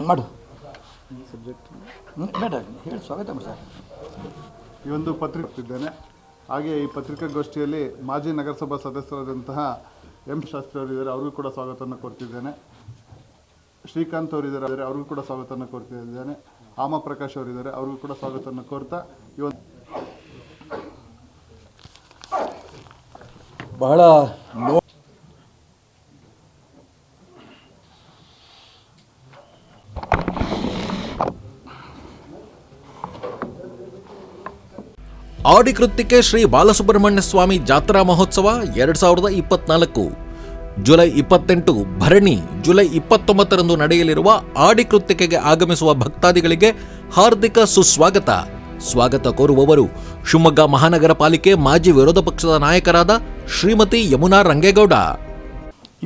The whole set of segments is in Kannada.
ಮಾಡು. ಬೇಡ ಹೇಳಿ ಸ್ವಾಗತ ಮಾಡಿ ಈ ಒಂದು ಪತ್ರಿಕೆ ಹಾಗೆ ಈ ಪತ್ರಿಕಾಗೋಷ್ಠಿಯಲ್ಲಿ ಮಾಜಿ ನಗರಸಭಾ ಸದಸ್ಯರಾದಂತಹ ಎಂ ಶಾಸ್ತ್ರಿ ಅವರಿದ್ದಾರೆ ಅವ್ರಿಗೂ ಕೂಡ ಸ್ವಾಗತವನ್ನು ಕೊಡ್ತಿದ್ದೇನೆ ಶ್ರೀಕಾಂತ್ ಅವರಿದ್ದಾರೆ ಅವ್ರಿಗೂ ಕೂಡ ಸ್ವಾಗತವನ್ನು ಕೊಡ್ತಿದ್ದೇನೆ ಆಮ ಪ್ರಕಾಶ್ ಅವರಿದ್ದಾರೆ ಅವ್ರಿಗೂ ಕೂಡ ಸ್ವಾಗತವನ್ನು ಕೋರ್ತಾ ಇವತ್ತು ಬಹಳ ಆಡಿಕೃತ್ಯಕ್ಕೆ ಶ್ರೀ ಬಾಲಸುಬ್ರಹ್ಮಣ್ಯ ಸ್ವಾಮಿ ಜಾತ್ರಾ ಮಹೋತ್ಸವ ಎರಡ್ ಸಾವಿರದ ಇಪ್ಪತ್ನಾಲ್ಕು. ಜುಲೈ ಇಪ್ಪತ್ತೆಂಟು ಭರಣಿ ಜುಲೈ ಇಪ್ಪತ್ತೊಂಬತ್ತರಂದು ನಡೆಯಲಿರುವ ಆಡಿಕೃತ್ಯಕ್ಕೆ ಆಗಮಿಸುವ ಭಕ್ತಾದಿಗಳಿಗೆ ಹಾರ್ದಿಕ ಸುಸ್ವಾಗತ. ಸ್ವಾಗತ ಕೋರುವವರು ಶಿವಮೊಗ್ಗ ಮಹಾನಗರ ಪಾಲಿಕೆ ಮಾಜಿ ವಿರೋಧ ಪಕ್ಷದ ನಾಯಕರಾದ ಶ್ರೀಮತಿ ಯಮುನಾ ರಂಗೇಗೌಡ.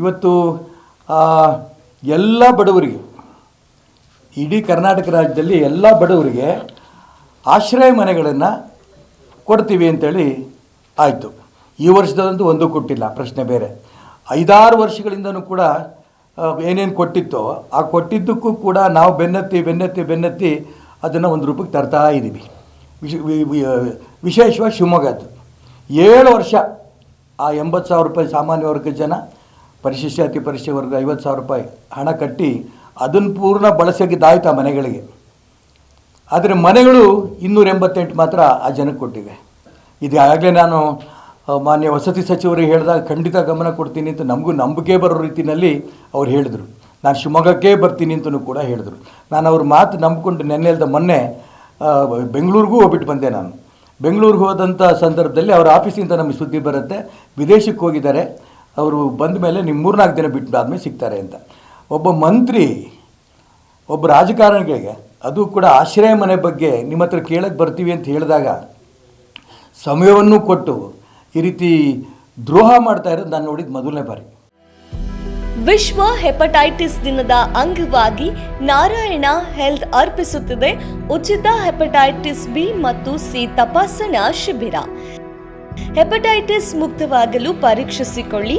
ಇವತ್ತು ಎಲ್ಲ ಬಡವರಿಗೆ, ಇಡೀ ಕರ್ನಾಟಕ ರಾಜ್ಯದಲ್ಲಿ ಎಲ್ಲ ಬಡವರಿಗೆ ಆಶ್ರಯ ಮನೆಗಳನ್ನು ಕೊಡ್ತೀವಿ ಅಂತೇಳಿ ಆಯಿತು. ಈ ವರ್ಷದಂತೂ ಒಂದು ಕೊಟ್ಟಿಲ್ಲ, ಪ್ರಶ್ನೆ ಬೇರೆ. ಐದಾರು ವರ್ಷಗಳಿಂದನೂ ಕೂಡ ಏನೇನು ಕೊಟ್ಟಿತ್ತೋ ಆ ಕೊಟ್ಟಿದ್ದಕ್ಕೂ ಕೂಡ ನಾವು ಬೆನ್ನತ್ತಿ ಬೆನ್ನತ್ತಿ ಬೆನ್ನತ್ತಿ ಅದನ್ನು ಒಂದು ರೂಪಕ್ಕೆ ತರ್ತಾ ಇದ್ದೀವಿ ವಿಶೇಷವಾಗಿ ವಿಶೇಷವಾಗಿ ಶಿವಮೊಗ್ಗದ್ದು ಏಳು ವರ್ಷ, ಆ ಎಂಬತ್ತು ಸಾವಿರ ರೂಪಾಯಿ ಸಾಮಾನ್ಯ ವರ್ಗದ ಜನ ಪರಿಶಿಷ್ಟ ಅತಿ ಪರಿಶಿಷ್ಟ ವರ್ಗ ಐವತ್ತು ಸಾವಿರ ರೂಪಾಯಿ ಹಣ ಕಟ್ಟಿ ಅದನ್ನು ಪೂರ್ಣ ಬಳಸೋಗಿದ್ದಾಯ್ತು ಆ ಮನೆಗಳಿಗೆ. ಆದರೆ ಮನೆಗಳು ಇನ್ನೂರ ಎಂಬತ್ತೆಂಟು ಮಾತ್ರ ಆ ಜನಕ್ಕೆ ಕೊಟ್ಟಿವೆ. ಇದು ಆಗಲೇ ನಾನು ಮಾನ್ಯ ವಸತಿ ಸಚಿವರು ಹೇಳಿದಾಗ ಖಂಡಿತ ಗಮನ ಕೊಡ್ತೀನಿ ಅಂತ ನಮಗೂ ನಂಬಿಕೆ ಬರೋ ರೀತಿಯಲ್ಲಿ ಅವ್ರು ಹೇಳಿದರು. ನಾನು ಶಿವಮೊಗ್ಗಕ್ಕೆ ಬರ್ತೀನಿ ಅಂತಲೂ ಕೂಡ ಹೇಳಿದರು. ನಾನು ಅವ್ರ ಮಾತು ನಂಬಿಕೊಂಡು ನೆನ್ನೆಲ್ದ ಮೊನ್ನೆ ಬೆಂಗಳೂರಿಗೂ ಹೋಗ್ಬಿಟ್ಟು ಬಂದೆ ನಾನು. ಬೆಂಗಳೂರಿಗೆ ಹೋದಂಥ ಸಂದರ್ಭದಲ್ಲಿ ಅವ್ರ ಆಫೀಸಿಂದ ನಮಗೆ ಸುದ್ದಿ ಬರುತ್ತೆ. ವಿದೇಶಕ್ಕೆ ಹೋಗಿದ್ದಾರೆ. ಅವರು ಬಂದ ಮೇಲೆ ನಿಮ್ಮ ಮೂರ್ನಾಲ್ಕು ದಿನ ಬಿಟ್ಟು ಆದಮೇಲೆ ಸಿಗ್ತಾರೆ ಅಂತ. ಒಬ್ಬ ಮಂತ್ರಿ, ಒಬ್ಬ ರಾಜಕಾರಣಿಗಳಿಗೆ ಅದು ಕೂಡ ಆಶ್ರಯ ಮನೆ ಬಗ್ಗೆ ನಿಮ್ಮ ಹತ್ರ ಕೇಳಕ್ಕೆ ಬರ್ತೀವಿ ಅಂತ ಹೇಳಿದಾಗ ಸಮಯವನ್ನು ಕೊಟ್ಟು ಈ ರೀತಿ ದ್ರೋಹ ಮಾಡ್ತಾ ಇರೋದು ನಾನು ನೋಡಿದ ಮೊದಲನೇ ಬಾರಿ. ವಿಶ್ವ ಹೆಪಟೈಟಿಸ್ ದಿನದ ಅಂಗವಾಗಿ ನಾರಾಯಣ ಹೆಲ್ತ್ ಅರ್ಪಿಸುತ್ತಿದೆ. ಉಚಿತ ಹೆಪಟೈಟಿಸ್ ಬಿ ಮತ್ತು ಸಿ ತಪಾಸಣಾ ಶಿಬಿರ. ಹೆಪಟೈಟಿಸ್ ಮುಕ್ತವಾಗಲು ಪರೀಕ್ಷಿಸಿಕೊಳ್ಳಿ.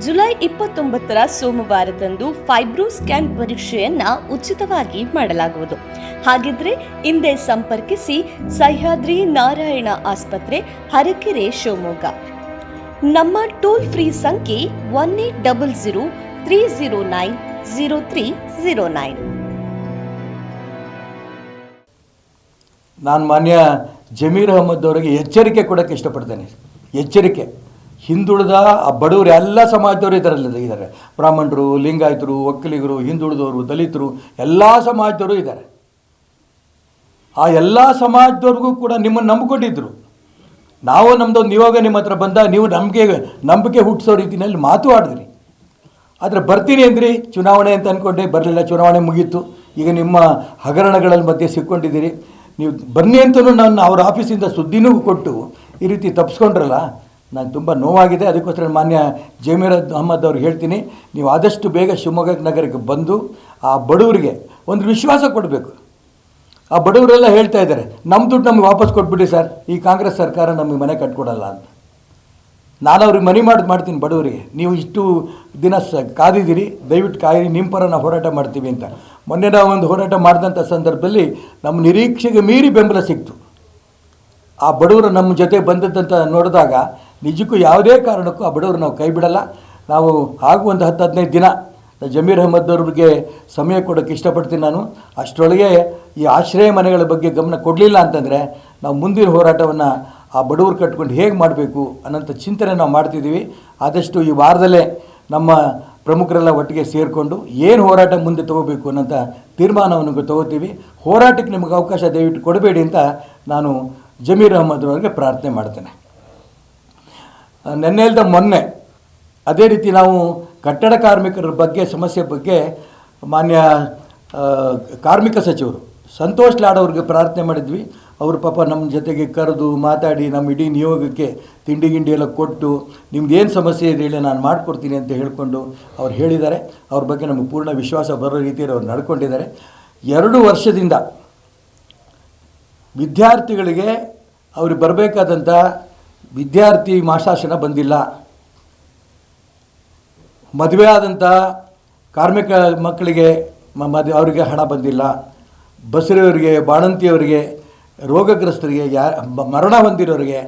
ಜುಲೈ ಇಪ್ಪತ್ತೊಂಬತ್ತರ ಸೋಮವಾರದಂದು ಫೈಬ್ರೋ ಸ್ಕ್ಯಾನ್ ಪರೀಕ್ಷೆಯನ್ನ ಉಚಿತವಾಗಿ ಮಾಡಲಾಗುವುದು. ಹಾಗಿದ್ರೆ ಹಿಂದೆ ಸಂಪರ್ಕಿಸಿ ಸಹ್ಯಾದ್ರಿ ನಾರಾಯಣ ಆಸ್ಪತ್ರೆ, ಹರಕೆರೆ ಶಿವಮೊಗ್ಗ. ನಮ್ಮ ಟೋಲ್ ಫ್ರೀ ಸಂಖ್ಯೆ one eight double zero three zero nine zero three zero nine. ನಾನು ಮಾನ್ಯ ಜಮೀರ್ ಅಹಮದ್ ಅವರಿಗೆ ಎಚ್ಚರಿಕೆ ಕೊಡೋಕ್ಕೆ ಇಷ್ಟಪಡ್ತೇನೆ. ಎಚ್ಚರಿಕೆ. ಹಿಂದುಳಿದ ಆ ಬಡವರು ಎಲ್ಲ ಸಮಾಜದವರು ಇದರಲ್ಲಿ ಇದ್ದಾರೆ. ಬ್ರಾಹ್ಮಣರು, ಲಿಂಗಾಯತರು ಒಕ್ಕಲಿಗರು ಹಿಂದುಳಿದವರು, ದಲಿತರು ಎಲ್ಲ ಸಮಾಜದವರು ಇದ್ದಾರೆ. ಆ ಎಲ್ಲ ಸಮಾಜದವ್ರಿಗೂ ಕೂಡ ನಿಮ್ಮನ್ನು ನಂಬಿಕೊಂಡಿದ್ದರು ನಾವು ನಮ್ಮದೊಂದು ಇವಾಗ ನಿಮ್ಮ ಹತ್ರ ಬಂದಾಗ ನೀವು ನಮಗೆ ನಂಬಿಕೆ ಹುಟ್ಟಿಸೋ ರೀತಿಯಲ್ಲಿ ಮಾತು ಆಡಿದ್ರಿ. ಆದರೆ ಬರ್ತೀನಿ ಅಂದ್ರಿ, ಚುನಾವಣೆ ಅಂತ ಅಂದ್ಕೊಂಡೆ ಬರಲಿಲ್ಲ, ಚುನಾವಣೆ ಮುಗೀತು. ಈಗ ನಿಮ್ಮ ಹಗರಣಗಳಲ್ಲಿ ಮಧ್ಯೆ ಸಿಕ್ಕೊಂಡಿದ್ದೀರಿ. ನೀವು ಬನ್ನಿ ಅಂತಲೂ ನಾನು ಅವ್ರ ಆಫೀಸಿಂದ ಸುದ್ದಿನೂ ಕೊಟ್ಟು ಈ ರೀತಿ ತಪ್ಪಿಸ್ಕೊಂಡ್ರಲ್ಲ ನಾನು ತುಂಬ ನೋವಾಗಿದೆ. ಅದಕ್ಕೋಸ್ಕರ ಮಾನ್ಯ ಜಮೀರ್ ಅಹಮದ್ ಅವ್ರಿಗೆ ಹೇಳ್ತೀನಿ, ನೀವು ಆದಷ್ಟು ಬೇಗ ಶಿವಮೊಗ್ಗ ನಗರಕ್ಕೆ ಬಂದು ಆ ಬಡವರಿಗೆ ಒಂದು ವಿಶ್ವಾಸ ಕೊಡಬೇಕು. ಆ ಬಡವರೆಲ್ಲ ಹೇಳ್ತಾ ಇದ್ದಾರೆ ನಮ್ಮ ದುಡ್ಡು ನಮಗೆ ವಾಪಸ್ ಕೊಟ್ಬಿಡಿ ಸರ್, ಈ ಕಾಂಗ್ರೆಸ್ ಸರ್ಕಾರ ನಮಗೆ ಮನೆ ಕಟ್ಕೊಡಲ್ಲ ಅಂತ. ನಾನು ಅವ್ರಿಗೆ ಮನಿ ಮಾಡಿ, ಮಾಡ್ತೀನಿ ಬಡವರಿಗೆ, ನೀವು ಇಷ್ಟು ದಿನ ಸ, ಕಾದಿದ್ದೀರಿ, ದಯವಿಟ್ಟು ಕಾಯಿರಿ ನಿಮ್ಮ ಪರ ನಾವು ಹೋರಾಟ ಮಾಡ್ತೀವಿ ಅಂತ. ಮೊನ್ನೆ ನಾವು ಒಂದು ಹೋರಾಟ ಮಾಡಿದಂಥ ಸಂದರ್ಭದಲ್ಲಿ ನಮ್ಮ ನಿರೀಕ್ಷೆಗೆ ಮೀರಿ ಬೆಂಬಲ ಸಿಕ್ತು. ಆ ಬಡವರು ನಮ್ಮ ಜೊತೆ ಬಂದದ್ದಂತ ನೋಡಿದಾಗ ನಿಜಕ್ಕೂ ಯಾವುದೇ ಕಾರಣಕ್ಕೂ ಆ ಬಡವರು ನಾವು ಕೈ ಬಿಡಲ್ಲ. ನಾವು ಹಾಗೂ ಒಂದು ಹತ್ತು ಹದಿನೈದು ದಿನ ಜಮೀರ್ ಅಹಮದ್ ಅವ್ರಿಗೆ ಸಮಯ ಕೊಡೋಕ್ಕೆ ಇಷ್ಟಪಡ್ತೀನಿ ನಾನು. ಅಷ್ಟರೊಳಗೆ ಈ ಆಶ್ರಯ ಮನೆಗಳ ಬಗ್ಗೆ ಗಮನ ಕೊಡಲಿಲ್ಲ ಅಂತಂದರೆ ನಾವು ಮುಂದಿನ ಹೋರಾಟವನ್ನು ಆ ಬಡವರು ಕಟ್ಕೊಂಡು ಹೇಗೆ ಮಾಡಬೇಕು ಅನ್ನೋಂಥ ಚಿಂತನೆ ನಾವು ಮಾಡ್ತಿದ್ದೀವಿ. ಆದಷ್ಟು ಈ ವಾರದಲ್ಲೇ ನಮ್ಮ ಪ್ರಮುಖರೆಲ್ಲ ಒಟ್ಟಿಗೆ ಸೇರಿಕೊಂಡು ಏನು ಹೋರಾಟ ಮುಂದೆ ತಗೋಬೇಕು ಅನ್ನೋಂಥ ತೀರ್ಮಾನವನ್ನು ತಗೋತೀವಿ. ಹೋರಾಟಕ್ಕೆ ನಿಮಗೆ ಅವಕಾಶ ದಯವಿಟ್ಟು ಕೊಡಬೇಡಿ ಅಂತ ನಾನು ಜಮೀರ್ ಅಹಮದ್ ಅವರಿಗೆ ಪ್ರಾರ್ಥನೆ ಮಾಡ್ತೇನೆ. ನೆನ್ನೆಲ್ದ ಮೊನ್ನೆ, ಅದೇ ರೀತಿ ನಾವು ಕಟ್ಟಡ ಕಾರ್ಮಿಕರ ಬಗ್ಗೆ, ಸಮಸ್ಯೆ ಬಗ್ಗೆ ಮಾನ್ಯ ಕಾರ್ಮಿಕ ಸಚಿವರು ಸಂತೋಷ್ ಲಾಡ್ ಅವ್ರಿಗೆ ಪ್ರಾರ್ಥನೆ ಮಾಡಿದ್ವಿ. ಅವರು ಪಾಪ ನಮ್ಮ ಜೊತೆಗೆ ಕರೆದು ಮಾತಾಡಿ ನಮ್ಮ ಇಡೀ ನಿಯೋಗಕ್ಕೆ ತಿಂಡಿ ಗಿಂಡಿ ಎಲ್ಲ ಕೊಟ್ಟು ನಿಮ್ದು ಏನು ಸಮಸ್ಯೆ ಇದೆ ಹೇಳಿ ನಾನು ಮಾಡಿಕೊಡ್ತೀನಿ ಅಂತ ಹೇಳಿಕೊಂಡು ಅವ್ರು ಹೇಳಿದ್ದಾರೆ. ಅವ್ರ ಬಗ್ಗೆ ನಮಗೆ ಪೂರ್ಣ ವಿಶ್ವಾಸ ಬರೋ ರೀತಿಯಲ್ಲಿ ಅವ್ರು ನಡ್ಕೊಂಡಿದ್ದಾರೆ. ಎರಡು ವರ್ಷದಿಂದ ವಿದ್ಯಾರ್ಥಿಗಳಿಗೆ ಅವ್ರಿಗೆ ಬರಬೇಕಾದಂಥ ವಿದ್ಯಾರ್ಥಿ ಮಾಸಾಶನ ಬಂದಿಲ್ಲ. ಮದುವೆ ಆದಂಥ ಕಾರ್ಮಿಕ ಮಕ್ಕಳಿಗೆ ಮದ್, ಅವರಿಗೆ ಹಣ ಬಂದಿಲ್ಲ. ಬಸರಿಯವರಿಗೆ ಬಾಣಂತಿಯವರಿಗೆ, ರೋಗಗ್ರಸ್ತರಿಗೆ, ಯಾ ಮರಣ ಹೊಂದಿರೋರಿಗೆ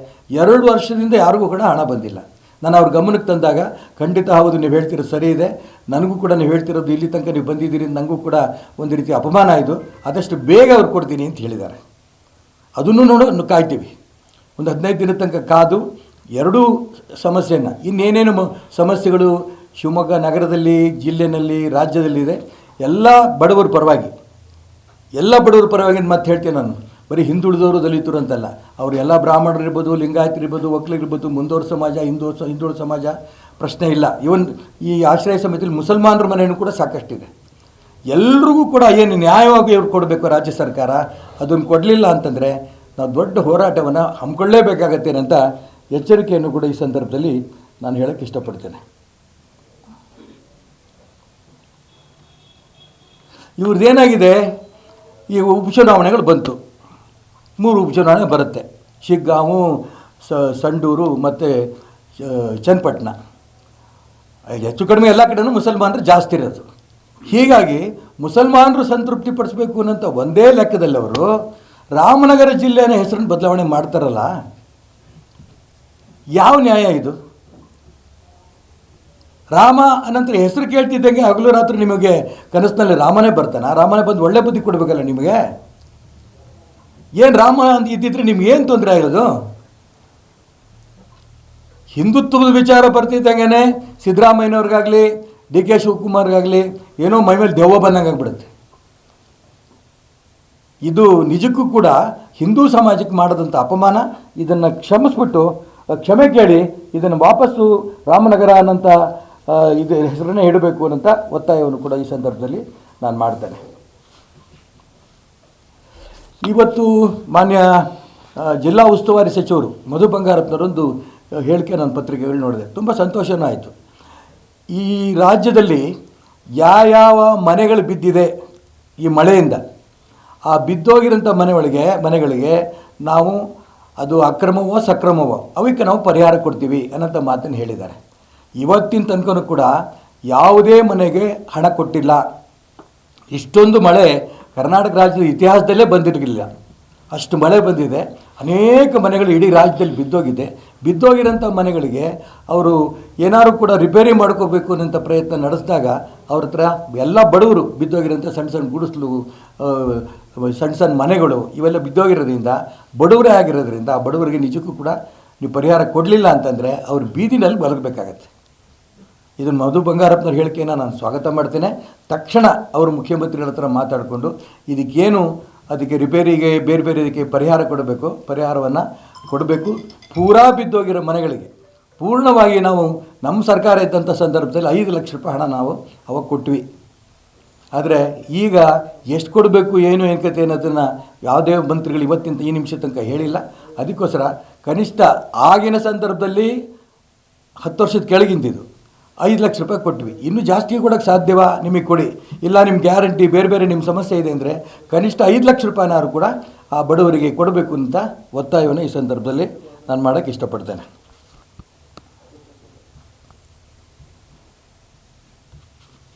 ಎರಡು ವರ್ಷದಿಂದ ಯಾರಿಗೂ ಕೂಡ ಹಣ ಬಂದಿಲ್ಲ. ನಾನು ಅವ್ರ ಗಮನಕ್ಕೆ ತಂದಾಗ, ಖಂಡಿತ ಹೌದು, ನೀವು ಹೇಳ್ತಿರೋದು ಸರಿ ಇದೆ. ನನಗೂ ಕೂಡ ನೀವು ಹೇಳ್ತಿರೋದು ಇಲ್ಲಿ ತನಕ ನೀವು ಬಂದಿದ್ದೀರಿ ನನಗೂ ಕೂಡ ಒಂದು ರೀತಿ ಅಪಮಾನ ಆಯಿತು. ಆದಷ್ಟು ಬೇಗ ಅವ್ರು ಕೊಡ್ತೀನಿ ಅಂತ ಹೇಳಿದ್ದಾರೆ. ಅದನ್ನು ನೋಡೋ, ಕಾಯ್ತೀವಿ. ಒಂದು ಹದಿನೈದು ದಿನದ ತನಕ ಕಾದು ಎರಡೂ ಸಮಸ್ಯೆಯನ್ನು ಇನ್ನೇನೇನು ಸಮಸ್ಯೆಗಳು ಶಿವಮೊಗ್ಗ ನಗರದಲ್ಲಿ, ಜಿಲ್ಲೆನಲ್ಲಿ, ರಾಜ್ಯದಲ್ಲಿದೆ, ಎಲ್ಲ ಬಡವರ ಪರವಾಗಿ. ಎಲ್ಲ ಬಡವರ ಪರವಾಗಿ ಮತ್ತೆ ಹೇಳ್ತೀನಿ ನಾನು. ಬರೀ ಹಿಂದುಳಿದವರು ದಲಿತರು ಅಂತಲ್ಲ. ಅವರು ಎಲ್ಲ ಬ್ರಾಹ್ಮಣರು ಇರ್ಬೋದು ಲಿಂಗಾಯತರು ಇರ್ಬೋದು ಒಕ್ಕಲಿಗಿರ್ಬೋದು ಮುಂದೋರ ಸಮಾಜ ಹಿಂದೂ ಹಿಂದುಳಿದ ಸಮಾಜ ಪ್ರಶ್ನೆ ಇಲ್ಲ. ಇವನ್ ಈ ಆಶ್ರಯ ಸಮಿತಿಯಲ್ಲಿ ಮುಸಲ್ಮಾನರ ಮನೆಯೂ ಕೂಡ ಸಾಕಷ್ಟಿದೆ. ಎಲ್ರಿಗೂ ಕೂಡ ಏನು ನ್ಯಾಯವಾಗಿ ಇವ್ರು ಕೊಡಬೇಕು ರಾಜ್ಯ ಸರ್ಕಾರ ಅದನ್ನು ಕೊಡಲಿಲ್ಲ ಅಂತಂದರೆ ನಾವು ದೊಡ್ಡ ಹೋರಾಟವನ್ನು ಹಮ್ಮಿಕೊಳ್ಳೇಬೇಕಾಗತ್ತೆ ಅಂತ ಎಚ್ಚರಿಕೆಯನ್ನು ಕೂಡ ಈ ಸಂದರ್ಭದಲ್ಲಿ ನಾನು ಹೇಳಕ್ಕೆ ಇಷ್ಟಪಡ್ತೇನೆ. ಇವ್ರದ್ದೇನಾಗಿದೆ ಈ ಉಪಚುನಾವಣೆಗಳು ಬಂತು. ಮೂರು ಉಪಚುನಾವಣೆ ಬರುತ್ತೆ. ಶಿಗ್ಗಾಂವು ಸಂಡೂರು ಮತ್ತು ಚನ್ನಪಟ್ಟಣ. ಹೆಚ್ಚು ಕಡಿಮೆ ಎಲ್ಲ ಕಡೆಯೂ ಮುಸಲ್ಮಾನರು ಜಾಸ್ತಿ ಇರೋದು. ಹೀಗಾಗಿ ಮುಸಲ್ಮಾನರು ಸಂತೃಪ್ತಿ ಪಡಿಸ್ಬೇಕು ಅನ್ನೋಂಥ ಒಂದೇ ಲೆಕ್ಕದಲ್ಲಿ ಅವರು ರಾಮನಗರ ಜಿಲ್ಲೆಯ ಹೆಸರನ್ನು ಬದಲಾವಣೆ ಮಾಡ್ತಾರಲ್ಲ, ಯಾವ ನ್ಯಾಯ ಇದು? ರಾಮ ಅನಂತರ ಹೆಸರು ಕೇಳ್ತಿದ್ದಂಗೆ ಹಗಲು ರಾತ್ರಿ ನಿಮಗೆ ಕನಸಿನಲ್ಲಿ ರಾಮನೇ ಬರ್ತಾನೆ? ರಾಮನೇ ಬಂದು ಒಳ್ಳೆ ಬುದ್ಧಿ ಕೊಡಬೇಕಲ್ಲ ನಿಮಗೆ? ಏನು ರಾಮ ಅಂತ ಇದ್ದಿದ್ರೆ ನಿಮ್ಗೆ ಏನು ತೊಂದರೆ ಆಗೋದು? ಹಿಂದುತ್ವದ ವಿಚಾರ ಬರ್ತಿದ್ದಂಗೆ ಸಿದ್ದರಾಮಯ್ಯನವ್ರಿಗಾಗಲಿ, ಡಿ ಕೆ ಶಿವಕುಮಾರ್ಗಾಗಲಿ, ಏನೋ ಮೈ ಮೇಲೆ ದೆವ್ವ ಬಂದಂಗೆ ಆಗ್ಬಿಡುತ್ತೆ ಇದು ನಿಜಕ್ಕೂ ಕೂಡ ಹಿಂದೂ ಸಮಾಜಕ್ಕೆ ಮಾಡದಂಥ ಅಪಮಾನ. ಇದನ್ನು ಕ್ಷಮಿಸ್ಬಿಟ್ಟು ಕ್ಷಮೆ ಕೇಳಿ, ಇದನ್ನು ವಾಪಸ್ಸು ರಾಮನಗರ ಅನ್ನಂಥ ಇದು ಹೆಸರನ್ನೇ ಇಡಬೇಕು ಅನ್ನೋಂಥ ಒತ್ತಾಯವನ್ನು ಕೂಡ ಈ ಸಂದರ್ಭದಲ್ಲಿ ನಾನು ಮಾಡ್ತೇನೆ. ಇವತ್ತು ಮಾನ್ಯ ಜಿಲ್ಲಾ ಉಸ್ತುವಾರಿ ಸಚಿವರು ಮಧು ಬಂಗಾರಪ್ಪನವರೊಂದು ಹೇಳಿಕೆ ನನ್ನ ಪತ್ರಿಕೆಗಳು ನೋಡಿದೆ. ತುಂಬ ಸಂತೋಷನೂ ಆಯಿತು ಈ ರಾಜ್ಯದಲ್ಲಿ ಯಾವ ಮನೆಗಳು ಬಿದ್ದಿದೆ ಈ ಮಳೆಯಿಂದ ಆ ಬಿದ್ದೋಗಿರೋಂಥ ಮನೆ ಒಳಗೆ ಮನೆಗಳಿಗೆ ನಾವು ಅದು ಅಕ್ರಮವೋ ಸಕ್ರಮವೋ ಅವಕ್ಕೆ ನಾವು ಪರಿಹಾರ ಕೊಡ್ತೀವಿ ಅನ್ನೋಂಥ ಮಾತನ್ನು ಹೇಳಿದ್ದಾರೆ. ಇವತ್ತಿನ ತನಕ ಕೂಡ ಯಾವುದೇ ಮನೆಗೆ ಹಣ ಕೊಟ್ಟಿಲ್ಲ. ಇಷ್ಟೊಂದು ಮಳೆ ಕರ್ನಾಟಕ ರಾಜ್ಯದ ಇತಿಹಾಸದಲ್ಲೇ ಬಂದಿರಲಿಲ್ಲ. ಅಷ್ಟು ಮಳೆ ಬಂದಿದೆ. ಅನೇಕ ಮನೆಗಳು ಇಡೀ ರಾಜ್ಯದಲ್ಲಿ ಬಿದ್ದೋಗಿದೆ. ಬಿದ್ದೋಗಿರೋಂಥ ಮನೆಗಳಿಗೆ ಅವರು ಏನಾದ್ರು ಕೂಡ ರಿಪೇರಿ ಮಾಡ್ಕೋಬೇಕು ಅನ್ನೋಂಥ ಪ್ರಯತ್ನ ನಡೆಸಿದಾಗ ಅವ್ರ ಹತ್ರ ಎಲ್ಲ ಬಡವರು ಬಿದ್ದೋಗಿರೋಂಥ ಸಣ್ಣ ಸಣ್ಣ ಗುಡಿಸಲು ಸಣ್ಣ ಸಣ್ಣ ಮನೆಗಳು ಇವೆಲ್ಲ ಬಿದ್ದೋಗಿರೋದ್ರಿಂದ, ಬಡವರೇ ಆಗಿರೋದ್ರಿಂದ ಆ ಬಡವರಿಗೆ ನಿಜಕ್ಕೂ ಕೂಡ ನೀವು ಪರಿಹಾರ ಕೊಡಲಿಲ್ಲ ಅಂತಂದರೆ ಅವ್ರು ಬೀದಿನಲ್ಲಿ ಬಲಗಬೇಕಾಗತ್ತೆ ಇದನ್ನು ಮಧು ಬಂಗಾರಪ್ಪನವ್ರ ಹೇಳಿಕೆಯನ್ನು ನಾನು ಸ್ವಾಗತ ಮಾಡ್ತೇನೆ. ತಕ್ಷಣ ಅವರು ಮುಖ್ಯಮಂತ್ರಿಗಳ ಹತ್ರ ಮಾತಾಡಿಕೊಂಡು, ಇದಕ್ಕೇನು ಅದಕ್ಕೆ ರಿಪೇರಿಗೆ, ಬೇರೆ ಬೇರೆ ಇದಕ್ಕೆ ಪರಿಹಾರ ಕೊಡಬೇಕು, ಪರಿಹಾರವನ್ನು ಕೊಡಬೇಕು. ಪೂರಾ ಬಿದ್ದೋಗಿರೋ ಮನೆಗಳಿಗೆ ಪೂರ್ಣವಾಗಿ ನಾವು ನಮ್ಮ ಸರ್ಕಾರ ಇದ್ದಂಥ ಸಂದರ್ಭದಲ್ಲಿ ಐದು ಲಕ್ಷ ರೂಪಾಯಿ ಹಣ ನಾವು ಅವಾಗ ಕೊಟ್ವಿ. ಆದರೆ ಈಗ ಎಷ್ಟು ಕೊಡಬೇಕು, ಏನು ಏನು ಕತೆ ಅನ್ನೋದನ್ನು ಯಾವುದೇ ಮಂತ್ರಿಗಳು ಇವತ್ತಿನ ಈ ನಿಮಿಷ ತನಕ ಹೇಳಿಲ್ಲ. ಅದಕ್ಕೋಸ್ಕರ ಕನಿಷ್ಠ ಆಗಿನ ಸಂದರ್ಭದಲ್ಲಿ ಹತ್ತು ವರ್ಷದ ಕೆಳಗಿಂದಿದ್ದು ಐದು ಲಕ್ಷ ರೂಪಾಯಿ ಕೊಟ್ವಿ. ಇನ್ನೂ ಜಾಸ್ತಿ ಕೊಡೋಕ್ಕೆ ಸಾಧ್ಯವಾ? ನಿಮಗೆ ಕೊಡಿ. ಇಲ್ಲ ನಿಮ್ಮ ಗ್ಯಾರಂಟಿ ಬೇರೆ ಬೇರೆ ನಿಮ್ಮ ಸಮಸ್ಯೆ ಇದೆ ಅಂದರೆ ಕನಿಷ್ಠ ಐದು ಲಕ್ಷ ರೂಪಾಯಿನಾದ್ರೂ ಕೂಡ ಆ ಬಡವರಿಗೆ ಕೊಡಬೇಕು ಅಂತ ಒತ್ತಾಯವನ್ನು ಈ ಸಂದರ್ಭದಲ್ಲಿ ನಾನು ಮಾಡೋಕ್ಕೆ ಇಷ್ಟಪಡ್ತೇನೆ.